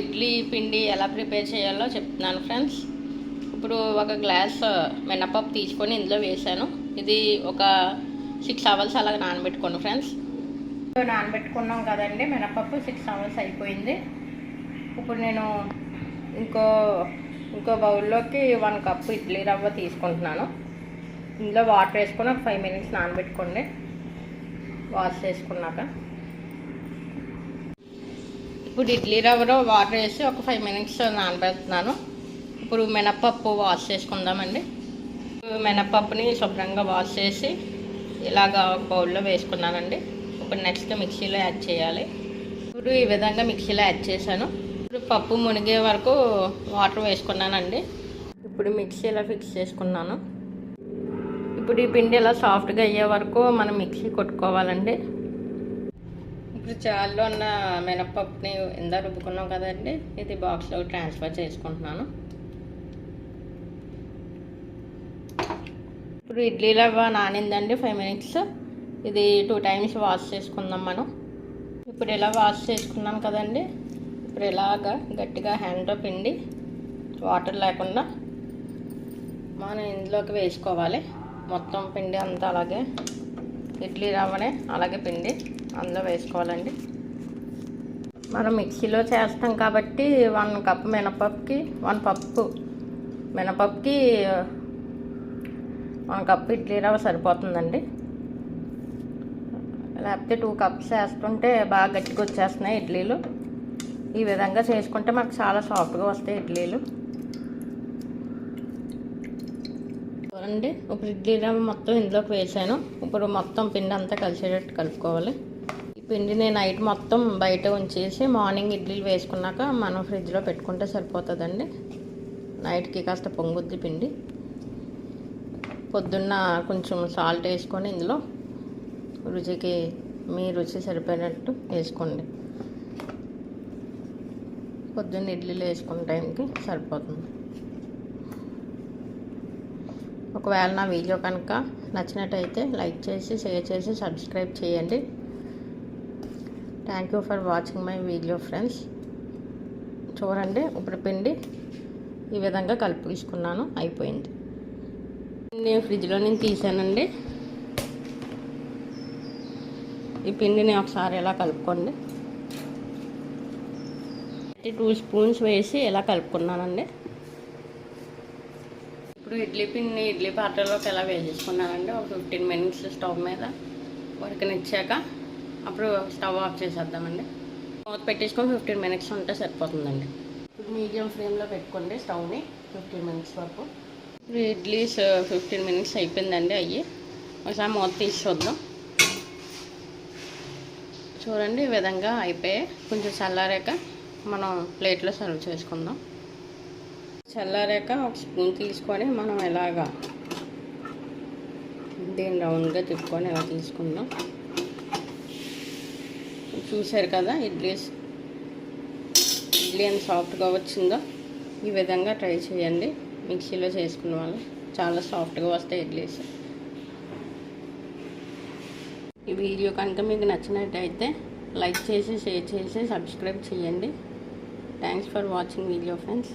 ఇడ్లీ పిండి ఎలా ప్రిపేర్ చేయాలో చెప్తున్నాను ఫ్రెండ్స్. ఇప్పుడు ఒక గ్లాస్ మినపప్పు తీసుకొని ఇందులో వేసాను. ఇది ఒక సిక్స్ అవర్స్ అలాగ నానబెట్టుకోండి ఫ్రెండ్స్. నానబెట్టుకున్నాం కదండి మినపప్పు సిక్స్ అవర్స్ అయిపోయింది. ఇప్పుడు నేను ఇంకో ఇంకో బౌల్లోకి వన్ కప్ ఇడ్లీ రవ్వ తీసుకుంటున్నాను. ఇందులో వాటర్ వేసుకొని ఒక ఫైవ్ మినిట్స్ నానబెట్టుకోండి. వాష్ చేసుకున్నాక. ఇప్పుడు ఇడ్లీ రవ్వలో వాటర్ వేసి ఒక ఫైవ్ మినిట్స్ నానబెడుతున్నాను. ఇప్పుడు మినప్పప్పు వాష్ చేసుకుందామండి. మినప్పప్పుని శుభ్రంగా వాష్ చేసి ఇలాగ బౌల్లో వేసుకున్నానండి. ఇప్పుడు నెక్స్ట్ మిక్సీలో యాడ్ చేయాలి. ఇప్పుడు ఈ విధంగా మిక్సీలో యాడ్ చేశాను. ఇప్పుడు పప్పు మునిగే వరకు వాటర్ వేసుకున్నానండి. ఇప్పుడు మిక్సీలో ఫిక్స్ చేసుకున్నాను. ఇప్పుడు ఈ పిండి ఇలా సాఫ్ట్గా అయ్యే వరకు మనం మిక్సీ కొట్టుకోవాలండి. ఇప్పుడు చాల్లో ఉన్న మినప్పప్పుని ఇందా రుబ్బుకున్నాం కదండి ఇది బాక్స్లో ట్రాన్స్ఫర్ చేసుకుంటున్నాను. ఇప్పుడు ఇడ్లీ రవ్వ నానిందండి ఫైవ్ మినిట్స్. ఇది టూ టైమ్స్ వాష్ చేసుకుందాం మనం. ఇప్పుడు ఇలా వాష్ చేసుకున్నాం కదండి ఇప్పుడు ఇలాగా గట్టిగా హ్యాండ్లో పిండి వాటర్ లేకుండా మనం ఇందులోకి వేసుకోవాలి. మొత్తం పిండి అంతా అలాగే ఇడ్లీ రవ్వనే అలాగే పిండి. అందులో వేసుకోవాలండి. మనం మిక్సీలో చేస్తాం కాబట్టి వన్ కప్ మినపప్పుకి వన్ పప్పు మినపప్పుకి వన్ కప్ ఇడ్లీ రవ్వ సరిపోతుందండి. లేకపోతే టూ కప్స్ వేస్తుంటే బాగా గట్టిగా వచ్చేస్తున్నాయి ఇడ్లీలు. ఈ విధంగా చేసుకుంటే మనకు చాలా సాఫ్ట్గా వస్తాయి ఇడ్లీలు. చూడండి ఇప్పుడు ఇడ్లీ రవ్వ మొత్తం ఇందులోకి వేసాను. ఇప్పుడు మొత్తం పిండి అంతా కలిసేటట్టు కలుపుకోవాలి. పిండి పిండిని నైట్ మొత్తం బయట ఉంచేసి మార్నింగ్ ఇడ్లీలు వేసుకున్నాక మనం ఫ్రిడ్జ్లో పెట్టుకుంటే సరిపోతుందండి. నైట్కి కాస్త పొంగుద్ది పిండి. పొద్దున్న కొంచెం సాల్ట్ వేసుకొని ఇందులో రుచికి మీ రుచి సరిపోయినట్టు వేసుకోండి. పొద్దున్న ఇడ్లీలు వేసుకున్న టైంకి సరిపోతుంది. ఒకవేళ నా వీడియో కనుక నచ్చినట్టయితే లైక్ చేసి షేర్ చేసి సబ్స్క్రైబ్ చేయండి. Thank you for watching my video friends చూడండి ఇప్పుడు పిండి ఈ విధంగా కలిపి తీసుకున్నాను అయిపోయింది నేను ఫ్రిడ్జ్లో నేను తీసానండి. ఈ పిండిని ఒకసారి ఇలా కలుపుకోండి. టూ స్పూన్స్ వేసి ఇలా కలుపుకున్నానండి. ఇప్పుడు ఇడ్లీ పిండి ఇడ్లీ పాత్రలోకి ఎలా వేసేసుకున్నానండి ఒక ఫిఫ్టీన్ మినిట్స్ స్టవ్ మీద ఉడకనిచ్చాక అప్పుడు స్టవ్ ఆఫ్ చేసేద్దామండి. మూత పెట్టేసుకొని ఫిఫ్టీన్ మినిట్స్ ఉంటే సరిపోతుందండి. ఇప్పుడు మీడియం ఫ్లేమ్లో పెట్టుకోండి స్టవ్ని ఫిఫ్టీన్ మినిట్స్ వరకు. ఇప్పుడు ఇడ్లీస్ ఫిఫ్టీన్ మినిట్స్ అయిపోయిందండి అయ్యి. ఒకసారి మూత తీసి చూద్దాం. చూడండి ఈ విధంగా అయిపోయాయి. కొంచెం చల్లారాక మనం ప్లేట్లో సర్వ్ చేసుకుందాం. చల్లారాక ఒక స్పూన్ తీసుకొని మనం ఇలాగా దీన్ని రౌండ్గా తిప్పుకొని ఇలా తీసుకుందాం. చూశారు కదా ఇడ్లీస్ ఇడ్లీ ఎంత సాఫ్ట్గా వచ్చిందో ఈ విధంగా ట్రై చేయండి. మిక్సీలో చేసుకున్న వాళ్ళు చాలా సాఫ్ట్గా వస్తాయి ఇడ్లీస్ ఈ వీడియో కనుక మీకు నచ్చినట్టయితే లైక్ చేసి షేర్ చేసి సబ్స్క్రైబ్ చేయండి. Thanks for watching video friends.